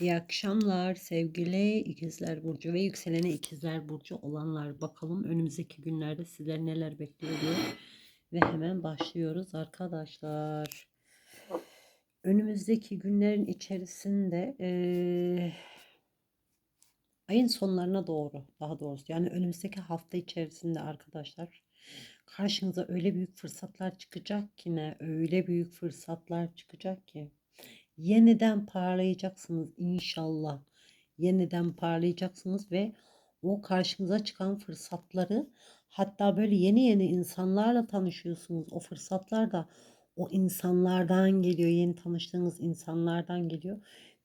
İyi akşamlar sevgili ikizler burcu ve yükseleni ikizler burcu olanlar. Bakalım önümüzdeki günlerde sizler neler bekliyor. Ve hemen başlıyoruz arkadaşlar. Önümüzdeki günlerin içerisinde eee, ayın sonlarına doğru daha doğrusu yani önümüzdeki hafta içerisinde arkadaşlar karşınıza öyle büyük fırsatlar çıkacak ki ne öyle büyük fırsatlar çıkacak ki yeniden parlayacaksınız inşallah. Yeniden parlayacaksınız ve o karşınıza çıkan fırsatları hatta böyle yeni yeni insanlarla tanışıyorsunuz. O fırsatlar da o insanlardan geliyor. Yeni tanıştığınız insanlardan geliyor.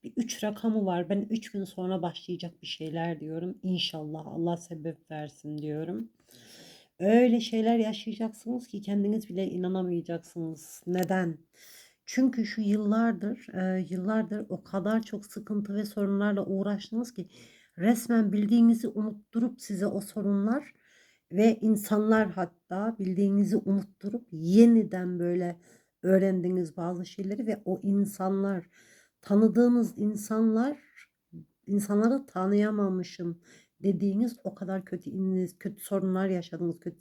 Bir üç rakamı var. Ben üç gün sonra başlayacak bir şeyler diyorum. İnşallah Allah sebep versin diyorum. Öyle şeyler yaşayacaksınız ki kendiniz bile inanamayacaksınız. Neden? Çünkü şu yıllardır, e, yıllardır o kadar çok sıkıntı ve sorunlarla uğraştınız ki resmen bildiğinizi unutturup size o sorunlar ve insanlar hatta bildiğinizi unutturup yeniden böyle öğrendiğiniz bazı şeyleri ve o insanlar tanıdığınız insanlar insanları tanıyamamışım dediğiniz o kadar kötü kötü sorunlar yaşadınız, kötü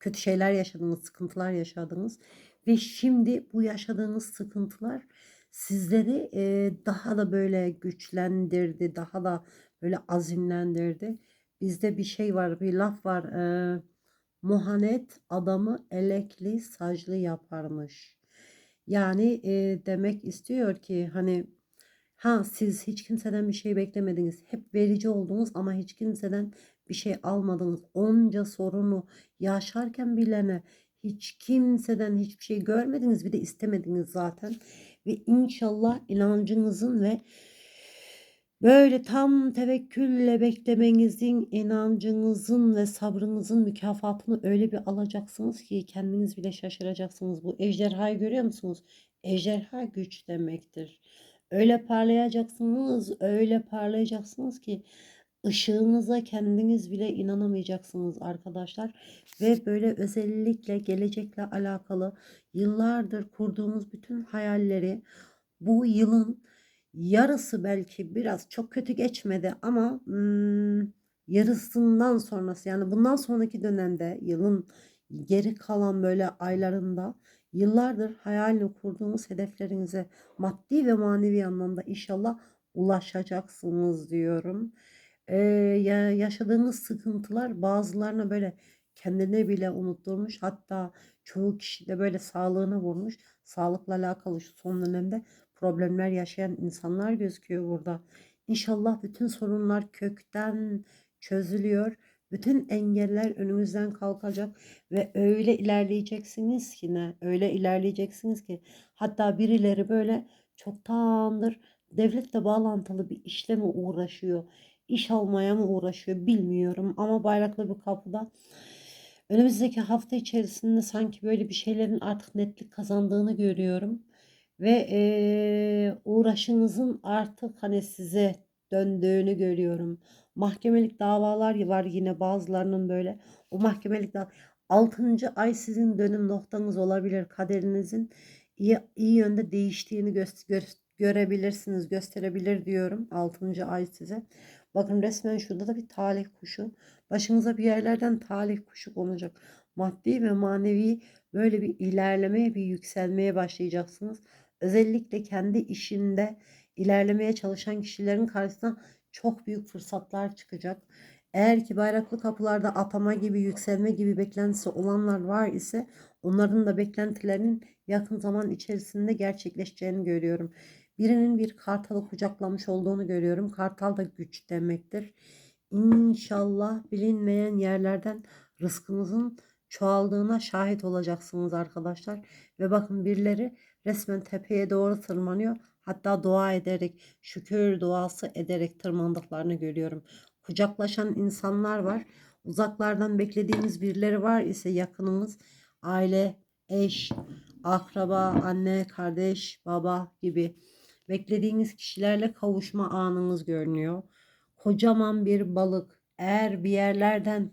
kötü şeyler yaşadınız, sıkıntılar yaşadınız ve şimdi bu yaşadığınız sıkıntılar sizleri e, daha da böyle güçlendirdi, daha da böyle azimlendirdi. Bizde bir şey var, bir laf var. E, muhanet adamı elekli, saclı yaparmış. Yani e, demek istiyor ki hani ha siz hiç kimseden bir şey beklemediniz. Hep verici oldunuz ama hiç kimseden bir şey almadınız. Onca sorunu yaşarken bilene hiç kimseden hiçbir şey görmediniz bir de istemediniz zaten. Ve inşallah inancınızın ve böyle tam tevekkülle beklemenizin, inancınızın ve sabrınızın mükafatını öyle bir alacaksınız ki kendiniz bile şaşıracaksınız. Bu ejderhayı görüyor musunuz? Ejderha güç demektir. Öyle parlayacaksınız, öyle parlayacaksınız ki ışığınıza kendiniz bile inanamayacaksınız arkadaşlar. Ve böyle özellikle gelecekle alakalı yıllardır kurduğumuz bütün hayalleri bu yılın yarısı belki biraz çok kötü geçmedi ama hmm, yarısından sonrası yani bundan sonraki dönemde yılın geri kalan böyle aylarında yıllardır hayalini kurduğunuz hedeflerinize maddi ve manevi anlamda inşallah ulaşacaksınız diyorum. Ee, ya yaşadığınız sıkıntılar bazılarına böyle kendine bile unutturmuş. Hatta çoğu kişi de böyle sağlığına vurmuş. Sağlıkla alakalı şu son dönemde problemler yaşayan insanlar gözüküyor burada. İnşallah bütün sorunlar kökten çözülüyor. Bütün engeller önümüzden kalkacak ve öyle ilerleyeceksiniz ki ne? Öyle ilerleyeceksiniz ki hatta birileri böyle çoktandır devletle bağlantılı bir işleme uğraşıyor iş almaya mı uğraşıyor bilmiyorum ama bayraklı bir kapıda önümüzdeki hafta içerisinde sanki böyle bir şeylerin artık netlik kazandığını görüyorum ve e, uğraşınızın artık hani size döndüğünü görüyorum. Mahkemelik davalar var yine bazılarının böyle o mahkemelik dava 6. ay sizin dönüm noktanız olabilir kaderinizin iyi, iyi yönde değiştiğini gö gö görebilirsiniz gösterebilir diyorum 6. ay size. Bakın resmen şurada da bir talih kuşu. Başınıza bir yerlerden talih kuşu konacak. Maddi ve manevi böyle bir ilerlemeye, bir yükselmeye başlayacaksınız. Özellikle kendi işinde ilerlemeye çalışan kişilerin karşısına çok büyük fırsatlar çıkacak. Eğer ki bayraklı kapılarda atama gibi, yükselme gibi beklentisi olanlar var ise onların da beklentilerinin yakın zaman içerisinde gerçekleşeceğini görüyorum. Birinin bir kartalı kucaklamış olduğunu görüyorum. Kartal da güç demektir. İnşallah bilinmeyen yerlerden rızkınızın çoğaldığına şahit olacaksınız arkadaşlar. Ve bakın birileri resmen tepeye doğru tırmanıyor. Hatta dua ederek, şükür duası ederek tırmandıklarını görüyorum. Kucaklaşan insanlar var. Uzaklardan beklediğimiz birileri var ise yakınımız, aile, eş, akraba, anne, kardeş, baba gibi Beklediğiniz kişilerle kavuşma anınız görünüyor. Kocaman bir balık eğer bir yerlerden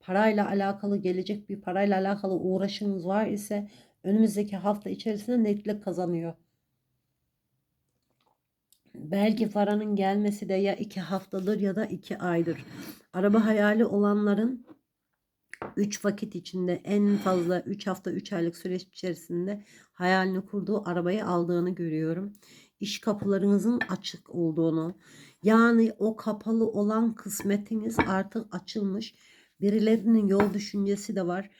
parayla alakalı gelecek bir parayla alakalı uğraşınız var ise önümüzdeki hafta içerisinde netlik kazanıyor. Belki paranın gelmesi de ya iki haftadır ya da iki aydır. Araba hayali olanların 3 vakit içinde en fazla 3 hafta 3 aylık süreç içerisinde hayalini kurduğu arabayı aldığını görüyorum. İş kapılarınızın açık olduğunu yani o kapalı olan kısmetiniz artık açılmış. Birilerinin yol düşüncesi de var.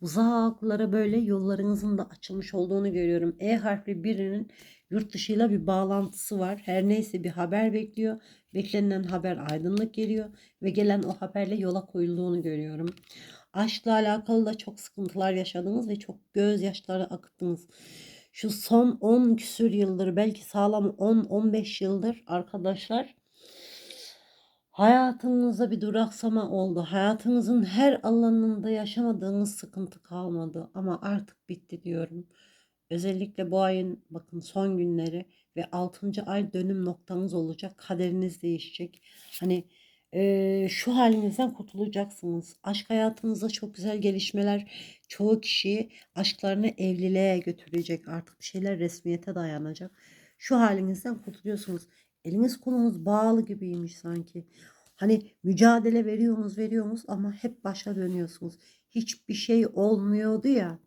Uzaklara böyle yollarınızın da açılmış olduğunu görüyorum. E harfli birinin yurt dışıyla bir bağlantısı var. Her neyse bir haber bekliyor. Beklenen haber aydınlık geliyor ve gelen o haberle yola koyulduğunu görüyorum. Aşkla alakalı da çok sıkıntılar yaşadınız ve çok gözyaşları akıttınız. Şu son 10 küsür yıldır belki sağlam 10-15 yıldır arkadaşlar hayatınızda bir duraksama oldu. Hayatınızın her alanında yaşamadığınız sıkıntı kalmadı ama artık bitti diyorum. Özellikle bu ayın bakın son günleri ve 6. ay dönüm noktanız olacak. Kaderiniz değişecek. Hani şu halinizden kurtulacaksınız. Aşk hayatınızda çok güzel gelişmeler. Çoğu kişiyi aşklarını evliliğe götürecek. Artık bir şeyler resmiyete dayanacak. Şu halinizden kurtuluyorsunuz. Eliniz kolunuz bağlı gibiymiş sanki. Hani mücadele veriyorsunuz veriyorsunuz ama hep başa dönüyorsunuz. Hiçbir şey olmuyordu ya.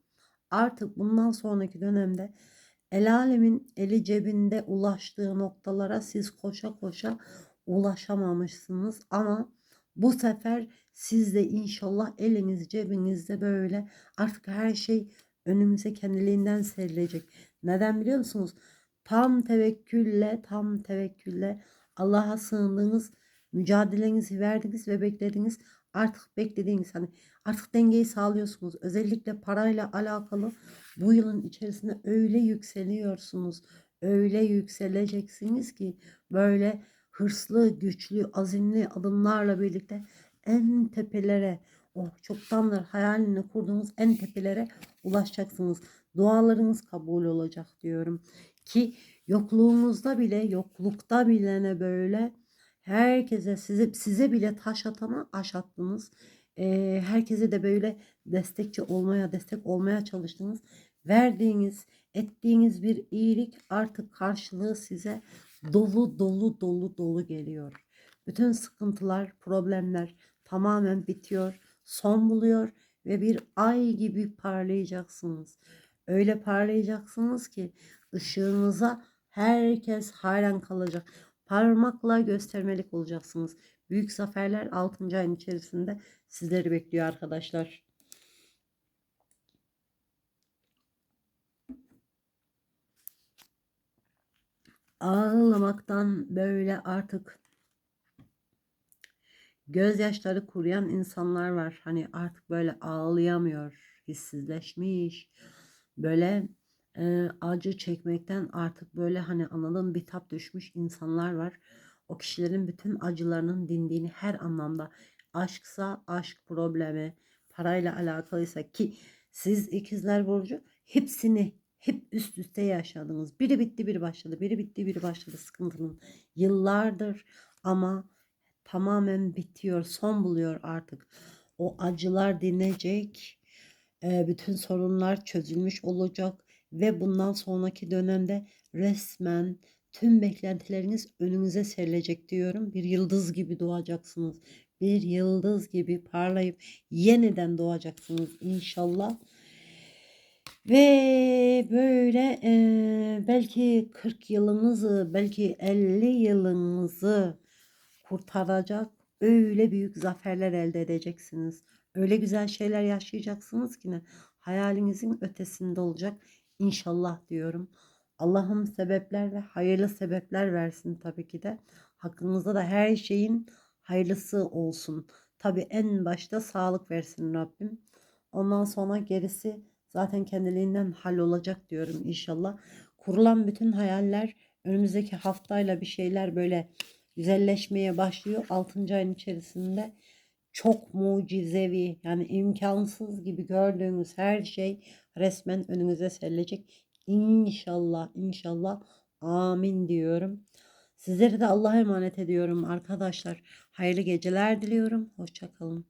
Artık bundan sonraki dönemde el alemin eli cebinde ulaştığı noktalara siz koşa koşa ulaşamamışsınız ama bu sefer siz de inşallah eliniz cebinizde böyle artık her şey önümüze kendiliğinden serilecek. Neden biliyor musunuz? Tam tevekkülle, tam tevekkülle Allah'a sığındığınız, mücadelenizi verdiniz ve beklediniz. Artık beklediğiniz hani artık dengeyi sağlıyorsunuz. Özellikle parayla alakalı bu yılın içerisinde öyle yükseliyorsunuz. Öyle yükseleceksiniz ki böyle hırslı, güçlü, azimli adımlarla birlikte en tepelere, o çoktandır hayalini kurduğunuz en tepelere ulaşacaksınız. Dualarınız kabul olacak diyorum. Ki yokluğunuzda bile, yoklukta bile ne böyle herkese size size bile taş atana aş attınız. Ee, herkese de böyle destekçi olmaya, destek olmaya çalıştınız. Verdiğiniz, ettiğiniz bir iyilik artık karşılığı size dolu dolu dolu dolu geliyor. Bütün sıkıntılar, problemler tamamen bitiyor, son buluyor ve bir ay gibi parlayacaksınız. Öyle parlayacaksınız ki ışığınıza herkes hayran kalacak. Parmakla göstermelik olacaksınız. Büyük zaferler 6. ayın içerisinde sizleri bekliyor arkadaşlar. Ağlamaktan böyle artık gözyaşları kuruyan insanlar var. Hani artık böyle ağlayamıyor, hissizleşmiş. Böyle e, acı çekmekten artık böyle hani anladığım bitap düşmüş insanlar var. O kişilerin bütün acılarının dindiğini her anlamda aşksa aşk problemi, parayla alakalıysa ki siz ikizler burcu hepsini hep üst üste yaşadınız. Biri bitti biri başladı. Biri bitti biri başladı sıkıntının. Yıllardır ama tamamen bitiyor. Son buluyor artık. O acılar dinecek. Bütün sorunlar çözülmüş olacak. Ve bundan sonraki dönemde resmen tüm beklentileriniz önünüze serilecek diyorum. Bir yıldız gibi doğacaksınız. Bir yıldız gibi parlayıp yeniden doğacaksınız inşallah. Ve böyle e, belki 40 yılınızı, belki 50 yılınızı kurtaracak öyle büyük zaferler elde edeceksiniz. Öyle güzel şeyler yaşayacaksınız ki ne hayalinizin ötesinde olacak inşallah diyorum. Allah'ım sebepler ve hayırlı sebepler versin tabii ki de. Hakkınızda da her şeyin hayırlısı olsun. Tabii en başta sağlık versin Rabbim. Ondan sonra gerisi zaten kendiliğinden hal olacak diyorum inşallah. Kurulan bütün hayaller önümüzdeki haftayla bir şeyler böyle güzelleşmeye başlıyor. 6. ayın içerisinde çok mucizevi yani imkansız gibi gördüğünüz her şey resmen önünüze serilecek. İnşallah inşallah amin diyorum. Sizleri de Allah'a emanet ediyorum arkadaşlar. Hayırlı geceler diliyorum. Hoşçakalın.